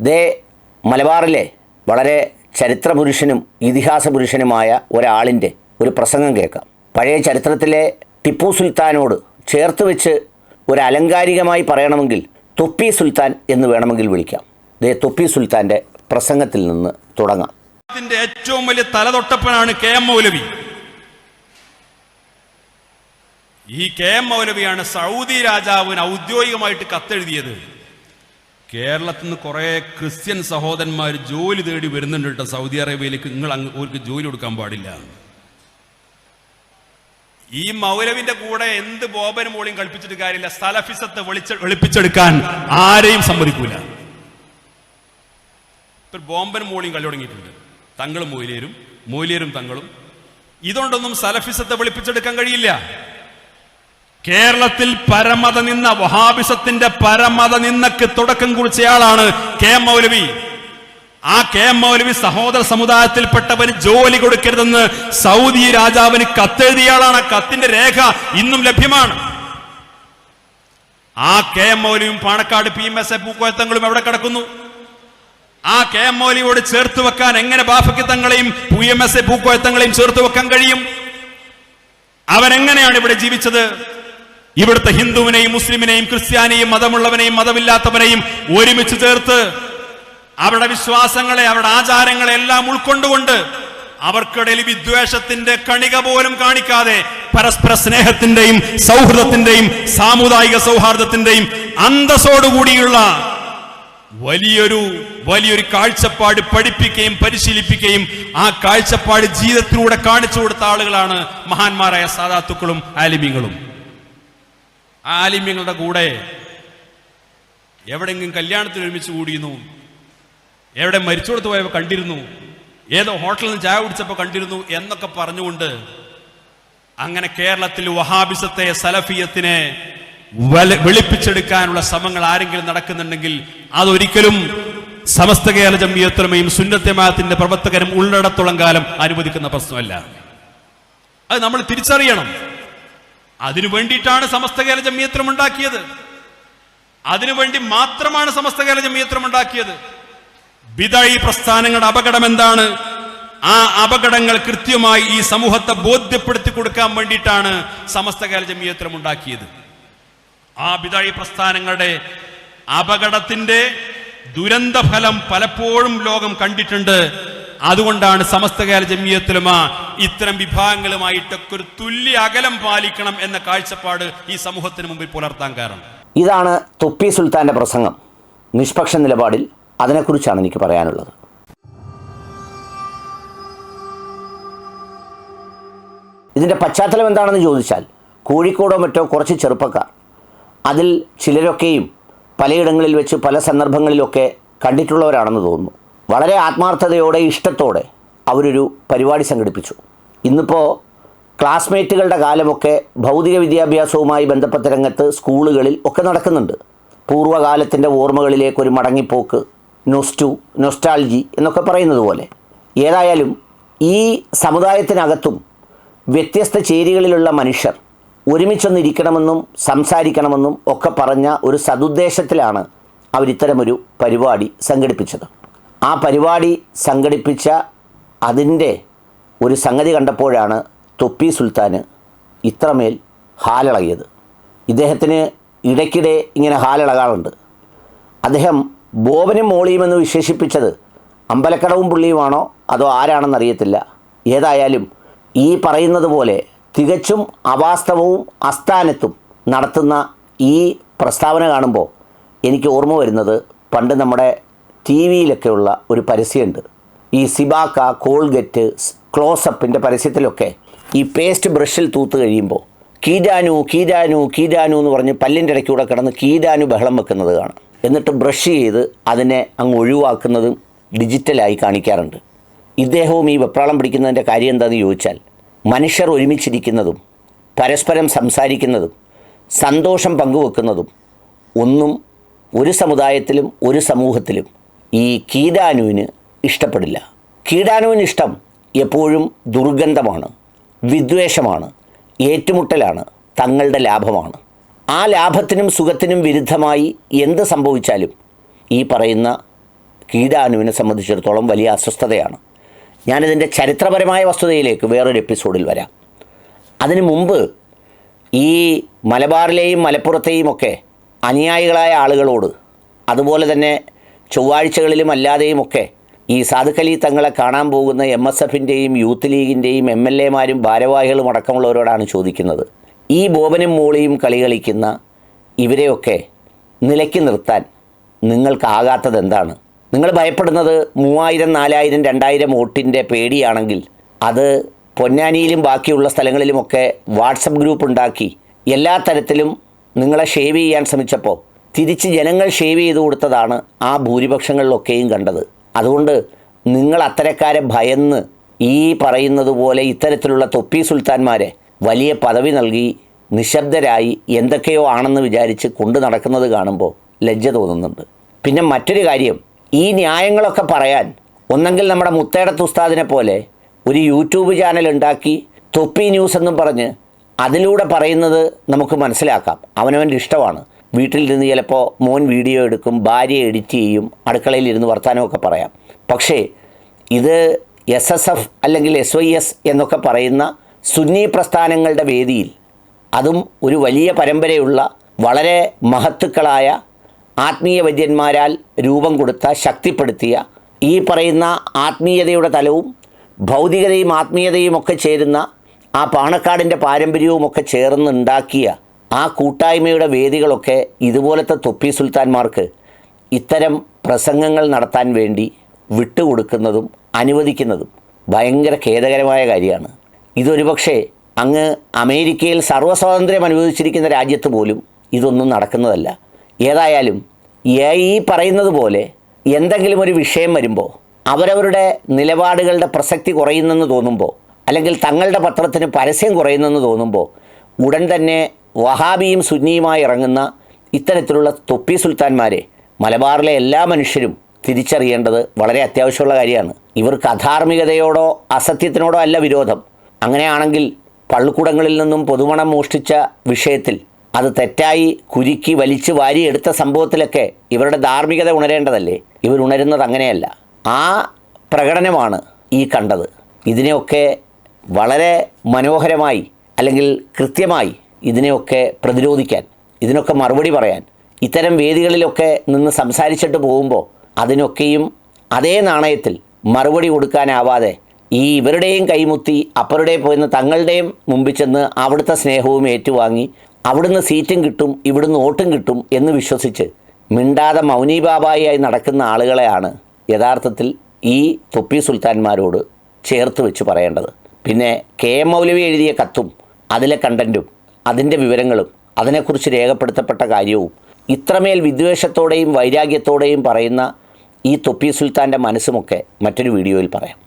ദേ മലബാറിലെ വളരെ ചരിത്രപുരുഷനും ഇതിഹാസ പുരുഷനുമായ ഒരാളിന്റെ ഒരു പ്രസംഗം കേൾക്കാം. പഴയ ചരിത്രത്തിലെ ടിപ്പു സുൽത്താനോട് ചേർത്ത് വെച്ച് ഒരു അലങ്കാരികമായി പറയണമെങ്കിൽ തൊപ്പി സുൽത്താൻ എന്ന് വേണമെങ്കിൽ വിളിക്കാം. ദേ തൊപ്പി സുൽത്താന്റെ പ്രസംഗത്തിൽ നിന്ന് തുടങ്ങാം. അതിന്റെ ഏറ്റവും വലിയ തലതൊട്ടപ്പനാണ് കെ എം മൗലവി. ഈ കെ എം മൗലവിയാണ് സൗദി രാജാവിന് ഔദ്യോഗികമായിട്ട് കത്തെഴുതിയത്. കേരളത്തിൽ നിന്ന് കുറെ ക്രിസ്ത്യൻ സഹോദരന്മാർ ജോലി തേടി വരുന്നുണ്ട് കേട്ടോ. സൗദി അറേബ്യയിലേക്ക് നിങ്ങൾ അങ്ങ് അവർക്ക് ജോലി കൊടുക്കാൻ പാടില്ല. ഈ മൗലവിന്റെ കൂടെ എന്ത് ബോബനും മോളിയും കളിപ്പിച്ചിട്ട് കാര്യമില്ല. സ്ഥലഫിസത്തെ വെളിച്ച വെളുപ്പിച്ചെടുക്കാൻ ആരെയും സമ്മതിക്കൂല. ഇപ്പൊ ബോംബനും മോളിയും കളി തുടങ്ങിയിട്ടുണ്ട്. തങ്ങളും മൊയിലേരും മൊയിലേരും തങ്ങളും. ഇതുകൊണ്ടൊന്നും സലഫിസത്തെ വെളുപ്പിച്ചെടുക്കാൻ കഴിയില്ല. കേരളത്തിൽ പരമത നിന്ന വഹാബിസത്തിന്റെ പരമത നിന്നക്ക് തുടക്കം കുറിച്ചയാളാണ് കെ എം മൗലവി. ആ കെ എം മൗലവി സഹോദര സമുദായത്തിൽപ്പെട്ടവന് ജോലി കൊടുക്കരുതെന്ന് സൗദി രാജാവിന് കത്തെഴുതിയയാളാണ് കത്തിന്റെ രേഖ ഇന്നും ലഭ്യമാണ്. ആ K M മൗലവിയും Panakkad P M S A പൂക്കോയത്തങ്ങളും എവിടെ കിടക്കുന്നു? ആ കെ എം മൗലിയോട് ചേർത്ത് വെക്കാൻ എങ്ങനെ ബാഫക്കിത്തങ്ങളെയും പി എം എസ് എ പൂക്കോയത്തങ്ങളെയും ചേർത്ത് വെക്കാൻ കഴിയും? അവരെങ്ങനെയാണ് ഇവിടെ ജീവിച്ചത്? ഇവിടുത്തെ ഹിന്ദുവിനെയും മുസ്ലിമിനെയും ക്രിസ്ത്യാനിയും മതമുള്ളവനെയും മതമില്ലാത്തവനെയും ഒരുമിച്ച് ചേർത്ത് അവരുടെ വിശ്വാസങ്ങളെ അവരുടെ ആചാരങ്ങളെ എല്ലാം ഉൾക്കൊണ്ടുകൊണ്ട് അവർക്കിടയിൽ വിദ്വേഷത്തിന്റെ കണിക പോലും കാണിക്കാതെ പരസ്പര സ്നേഹത്തിന്റെയും സൗഹൃദത്തിന്റെയും സാമുദായിക സൗഹാർദ്ദത്തിന്റെയും അന്തസ്സോടുകൂടിയുള്ള വലിയൊരു വലിയൊരു കാഴ്ചപ്പാട് പഠിപ്പിക്കുകയും പരിശീലിപ്പിക്കുകയും ആ കാഴ്ചപ്പാട് ജീവിതത്തിലൂടെ കാണിച്ചു കൊടുത്ത ആളുകളാണ് മഹാന്മാരായ സാധാത്തുക്കളും ആലിമ്യങ്ങളും ആ ആലിമ്യങ്ങളുടെ കൂടെ എവിടെയെങ്കിലും കല്യാണത്തിന് ഒരുമിച്ച് കൂടിയിരുന്നു. എവിടെ മരിച്ചോടത്ത് പോയപ്പോൾ കണ്ടിരുന്നു. ഏതോ ഹോട്ടലിൽ നിന്ന് ചായ കുടിച്ചപ്പോൾ കണ്ടിരുന്നു എന്നൊക്കെ പറഞ്ഞുകൊണ്ട് അങ്ങനെ കേരളത്തിൽ വഹാബിസത്തെ സലഫിയത്തിനെ വെളിപ്പിച്ചെടുക്കാനുള്ള ശ്രമങ്ങൾ ആരെങ്കിലും നടക്കുന്നുണ്ടെങ്കിൽ അതൊരിക്കലും സമസ്ത കേരള ജമ്മിയത്രമയും സുന്നത്യമാത്തിന്റെ പ്രവർത്തകരും ഉള്ളിടത്തോളം കാലം അനുവദിക്കുന്ന പ്രശ്നമല്ല. അത് നമ്മൾ തിരിച്ചറിയണം. അതിനു വേണ്ടിയിട്ടാണ് സമസ്ത കേരള ജമ്മിയത്രം ഉണ്ടാക്കിയത്. അതിനുവേണ്ടി മാത്രമാണ് സമസ്ത കേരള ജമ്മിയത്രം ഉണ്ടാക്കിയത്. ബിതായി പ്രസ്ഥാനങ്ങളുടെ അപകടം എന്താണ്? ആ അപകടങ്ങൾ കൃത്യമായി ഈ സമൂഹത്തെ ബോധ്യപ്പെടുത്തി കൊടുക്കാൻ വേണ്ടിയിട്ടാണ് സമസ്ത കേരള ജമിയത്രം ഉണ്ടാക്കിയത്. ആ ബിതായി പ്രസ്ഥാനങ്ങളുടെ അപകടത്തിന്റെ ദുരന്ത ഫലം പലപ്പോഴും ലോകം കണ്ടിട്ടുണ്ട്. അതുകൊണ്ടാണ് സമസ്ത കേരള ജമിയത്തിലുമ ഇത്തരം വിഭാഗങ്ങളുമായിട്ടൊക്കെ ഒരു തുല്യ അകലം പാലിക്കണം എന്ന കാഴ്ചപ്പാട് ഈ സമൂഹത്തിന് മുമ്പിൽ പുലർത്താൻ കാരണം. ഇതാണ് തൊപ്പി സുൽത്താന്റെ പ്രസംഗം. നിഷ്പക്ഷ നിലപാടിൽ അതിനെക്കുറിച്ചാണ് എനിക്ക് പറയാനുള്ളത്. ഇതിന്റെ പശ്ചാത്തലം എന്താണെന്ന് ചോദിച്ചാൽ കോഴിക്കോടോ മറ്റോ കുറച്ച് ചെറുപ്പക്കാർ. അതിൽ ചിലരൊക്കെയും പലയിടങ്ങളിൽ വെച്ച് പല സന്ദർഭങ്ങളിലൊക്കെ കണ്ടിട്ടുള്ളവരാണെന്ന് തോന്നുന്നു. വളരെ ആത്മാർത്ഥതയോടെ ഇഷ്ടത്തോടെ അവരൊരു പരിപാടി സംഘടിപ്പിച്ചു. ഇന്നിപ്പോൾ ക്ലാസ്മേറ്റുകളുടെ കാലമൊക്കെ ഭൗതിക വിദ്യാഭ്യാസവുമായി ബന്ധപ്പെട്ട രംഗത്ത് സ്കൂളുകളിൽ ഒക്കെ നടക്കുന്നുണ്ട്. പൂർവകാലത്തിന്റെ ഓർമ്മകളിലേക്ക് ഒരു മടങ്ങിപ്പോക്ക് നൊസ്റ്റു നൊസ്റ്റാൾജി എന്നൊക്കെ പറയുന്നത് പോലെ. ഏതായാലും ഈ സമുദായത്തിനകത്തും വ്യത്യസ്ത ചേരികളിലുള്ള മനുഷ്യർ ഒരുമിച്ചൊന്നിരിക്കണമെന്നും സംസാരിക്കണമെന്നും ഒക്കെ പറഞ്ഞ ഒരു സതുദ്ദേശത്തിലാണ് അവരിത്തരമൊരു പരിപാടി സംഘടിപ്പിച്ചത്. ആ പരിപാടി സംഘടിപ്പിച്ച അതിന്റെ ഒരു സംഗതി കണ്ടപ്പോഴാണ് തൊപ്പി സുൽത്താന് ഇത്രമേൽ ഹാലിളകിയത്. ഇദ്ദേഹത്തിന് ഇടയ്ക്കിടെ ഇങ്ങനെ ഹാലിളകാറുണ്ട്. അദ്ദേഹം ബോബനും മോളിയും എന്ന് വിശേഷിപ്പിച്ചത് അമ്പലക്കടവും പുള്ളിയുമാണോ അതോ ആരാണെന്നറിയത്തില്ല ഏതായാലും ഈ പറയുന്നത് പോലെ തികച്ചും അവാസ്തവവും അസ്ഥാനത്തും നടത്തുന്ന ഈ പ്രസ്താവന കാണുമ്പോൾ എനിക്ക് ഓർമ്മ വരുന്നത് പണ്ട് നമ്മുടെ ടി വിയിലൊക്കെയുള്ള ഒരു പരസ്യമുണ്ട്. ഈ സിബാക്ക കോൾഗറ്റ് ക്ലോസപ്പിന്റെ പരസ്യത്തിലൊക്കെ ഈ പേസ്റ്റ് ബ്രഷിൽ തൂത്ത് കഴിയുമ്പോൾ കീരാനു കീരാനു കീരാനു എന്ന് പറഞ്ഞ് പല്ലിന്റെ ഇടയ്ക്കൂടെ കിടന്ന് കീരാനു ബഹളം വെക്കുന്നത് കാണാം. എന്നിട്ട് ബ്രഷ് ചെയ്ത് അതിനെ അങ്ങ് ഒഴിവാക്കുന്നതും ഡിജിറ്റലായി കാണിക്കാറുണ്ട്. ഇദ്ദേഹവും ഈ വെപ്രാളം പിടിക്കുന്നതിന്റെ കാര്യം എന്താണെന്ന് ചോദിച്ചാൽ മനുഷ്യർ ഒരുമിച്ചിരിക്കുന്നതും പരസ്പരം സംസാരിക്കുന്നതും സന്തോഷം പങ്കുവെക്കുന്നതും ഒന്നും ഒരു സമുദായത്തിലും ഒരു സമൂഹത്തിലും ഈ കീടാനുവിന് ഇഷ്ടപ്പെടില്ല. കീടാനുവിന് ഇഷ്ടം എപ്പോഴും ദുർഗന്ധമാണ് വിദ്വേഷമാണ് ഏറ്റുമുട്ടലാണ് തങ്ങളുടെ ലാഭമാണ്. ആ ലാഭത്തിനും സുഖത്തിനും വിരുദ്ധമായി എന്ത് സംഭവിച്ചാലും ഈ പറയുന്ന കീടാനുവിനെ സംബന്ധിച്ചിടത്തോളം വലിയ അസ്വസ്ഥതയാണ്. ഞാനിതിന്റെ ചരിത്രപരമായ വസ്തുതയിലേക്ക് വേറൊരു എപ്പിസോഡിൽ വരാം. അതിനു മുമ്പ് ഈ മലബാറിലെയും മലപ്പുറത്തെയും ഒക്കെ അനുയായികളായ ആളുകളോട് അതുപോലെ തന്നെ ചൊവ്വാഴ്ചകളിലും അല്ലാതെയും ഒക്കെ ഈ സാധുക്കലി തങ്ങളെ കാണാൻ പോകുന്ന എം എസ് എഫിന്റെയും യൂത്ത് ലീഗിന്റെയും എം എൽ എമാരും ഭാരവാഹികളും അടക്കമുള്ളവരോടാണ് ചോദിക്കുന്നത്. ഈ ബോബനും മോളിയും കളി കളിക്കുന്ന ഇവരെയൊക്കെ നിലയ്ക്ക് നിർത്താൻ നിങ്ങൾക്കാകാത്തത് എന്താണ് നിങ്ങൾ ഭയപ്പെടുന്നത് മൂവായിരം നാലായിരം രണ്ടായിരം വോട്ടിന്റെ പേടിയാണെങ്കിൽ അത് പൊന്നാനിയിലും ബാക്കിയുള്ള സ്ഥലങ്ങളിലുമൊക്കെ വാട്സപ്പ് ഗ്രൂപ്പ് ഉണ്ടാക്കി എല്ലാ തരത്തിലും നിങ്ങളെ ഷേവ് ചെയ്യാൻ ശ്രമിച്ചപ്പോൾ തിരിച്ച് ജനങ്ങൾ ഷേവ് ചെയ്ത് കൊടുത്തതാണ് ആ ഭൂരിപക്ഷങ്ങളിലൊക്കെയും കണ്ടത്. അതുകൊണ്ട് നിങ്ങൾ അത്തരക്കാരെ ഭയന്ന് ഈ പറയുന്നത് പോലെ ഇത്തരത്തിലുള്ള തൊപ്പി സുൽത്താൻമാരെ വലിയ പദവി നൽകി നിശബ്ദരായി എന്തൊക്കെയോ ആണെന്ന് വിചാരിച്ച് കൊണ്ടു നടക്കുന്നത് കാണുമ്പോൾ ലജ്ജ തോന്നുന്നുണ്ട്. പിന്നെ മറ്റൊരു കാര്യം ഈ ന്യായങ്ങളൊക്കെ പറയാൻ ഒന്നെങ്കിൽ നമ്മുടെ മുത്തേടത്ത് ഉസ്താദിനെ പോലെ ഒരു യൂട്യൂബ് ചാനൽ ഉണ്ടാക്കി തൊപ്പി ന്യൂസ് എന്നും പറഞ്ഞ് അതിലൂടെ പറയുന്നത് നമുക്ക് മനസ്സിലാക്കാം. അവനവന്റെ ഇഷ്ടമാണ്. വീട്ടിൽ നിന്ന് ചിലപ്പോൾ മോൻ വീഡിയോ എടുക്കും ഭാര്യ എഡിറ്റ് ചെയ്യും അടുക്കളയിൽ ഇരുന്ന് വർത്തമാനമൊക്കെ പറയാം. പക്ഷേ ഇത് എസ് എസ് എഫ് അല്ലെങ്കിൽ എസ് വൈ എസ് എന്നൊക്കെ പറയുന്ന സുന്നി പ്രസ്ഥാനങ്ങളുടെ വേദിയിൽ അതും ഒരു വലിയ പരമ്പരയുള്ള വളരെ മഹത്തുക്കളായ ആത്മീയ വൈദ്യന്മാരാൽ രൂപം കൊടുത്ത ശക്തിപ്പെടുത്തിയ ഈ പറയുന്ന ആത്മീയതയുടെ തലവും ഭൗതികതയും ആത്മീയതയും ഒക്കെ ചേരുന്ന ആ പാണക്കാടിന്റെ പാരമ്പര്യവുമൊക്കെ ചേർന്നുണ്ടാക്കിയ ആ കൂട്ടായ്മയുടെ വേദികളൊക്കെ ഇതുപോലത്തെ തൊപ്പി സുൽത്താൻമാർക്ക് ഇത്തരം പ്രസംഗങ്ങൾ നടത്താൻ വേണ്ടി വിട്ടുകൊടുക്കുന്നതും അനുവദിക്കുന്നതും ഭയങ്കര ഖേദകരമായ കാര്യമാണ്. ഇതൊരു പക്ഷേ അങ്ങ് അമേരിക്കയിൽ സർവസ്വാതന്ത്ര്യം അനുവദിച്ചിരിക്കുന്ന രാജ്യത്ത് പോലും ഇതൊന്നും നടക്കുന്നതല്ല. ഏതായാലും ഈ പറയുന്നത് പോലെ എന്തെങ്കിലും ഒരു വിഷയം വരുമ്പോൾ അവരവരുടെ നിലപാടുകളുടെ പ്രസക്തി കുറയുന്നെന്ന് തോന്നുമ്പോൾ അല്ലെങ്കിൽ തങ്ങളുടെ പത്രത്തിന് പരസ്യം കുറയുന്നെന്ന് തോന്നുമ്പോൾ ഉടൻ തന്നെ വഹാബിയും സുന്നിയുമായി ഇറങ്ങുന്ന ഇത്തരത്തിലുള്ള തൊപ്പി സുൽത്താൻമാരെ മലബാറിലെ എല്ലാ മനുഷ്യരും തിരിച്ചറിയേണ്ടത് വളരെ അത്യാവശ്യമുള്ള കാര്യമാണ്. ഇവർക്ക് അധാർമികതയോടോ അസത്യത്തിനോടോ അല്ല വിരോധം. അങ്ങനെയാണെങ്കിൽ പള്ളിക്കൂടങ്ങളിൽ നിന്നും പൊതുമണം മോഷ്ടിച്ച വിഷയത്തിൽ അത് തെറ്റായി കുരുക്കി വലിച്ചു വാരിയെടുത്ത സംഭവത്തിലൊക്കെ ഇവരുടെ ധാർമ്മികത ഉണരേണ്ടതല്ലേ? ഇവർ ഉണരുന്നത് അങ്ങനെയല്ല. ആ പ്രകടനമാണ് ഈ കണ്ടത്. ഇതിനെയൊക്കെ വളരെ മനോഹരമായി അല്ലെങ്കിൽ കൃത്യമായി ഇതിനെയൊക്കെ പ്രതിരോധിക്കാൻ ഇതിനൊക്കെ മറുപടി പറയാൻ ഇത്തരം വേദികളിലൊക്കെ നിന്ന് സംസാരിച്ചിട്ട് പോകുമ്പോൾ അതിനൊക്കെയും അതേ നാണയത്തിൽ മറുപടി കൊടുക്കാനാവാതെ ഈ ഇവരുടെയും കൈമുത്തി അപ്പരുടെ പോയിന്ന് തങ്ങളുടെയും മുമ്പിൽ ചെന്ന് അവിടുത്തെ സ്നേഹവും ഏറ്റുവാങ്ങി അവിടുന്ന് സീറ്റും കിട്ടും ഇവിടുന്ന് വോട്ടും കിട്ടും എന്ന് വിശ്വസിച്ച് മിണ്ടാതെ മൗനീബാബായിയായി നടക്കുന്ന ആളുകളെയാണ് യഥാർത്ഥത്തിൽ ഈ തൊപ്പി സുൽത്താൻമാരോട് ചേർത്ത് വെച്ച് പറയേണ്ടത്. പിന്നെ കെ എം മൗലവി എഴുതിയ കത്തും അതിലെ കണ്ടന്റും അതിന്റെ വിവരങ്ങളും അതിനെക്കുറിച്ച് രേഖപ്പെടുത്തപ്പെട്ട കാര്യവും ഇത്രമേൽ വിദ്വേഷത്തോടെയും വൈരാഗ്യത്തോടെയും പറയുന്ന ഈ തൊപ്പി സുൽത്താന്റെ മനസ്സുമൊക്കെ മറ്റൊരു വീഡിയോയിൽ പറയാം.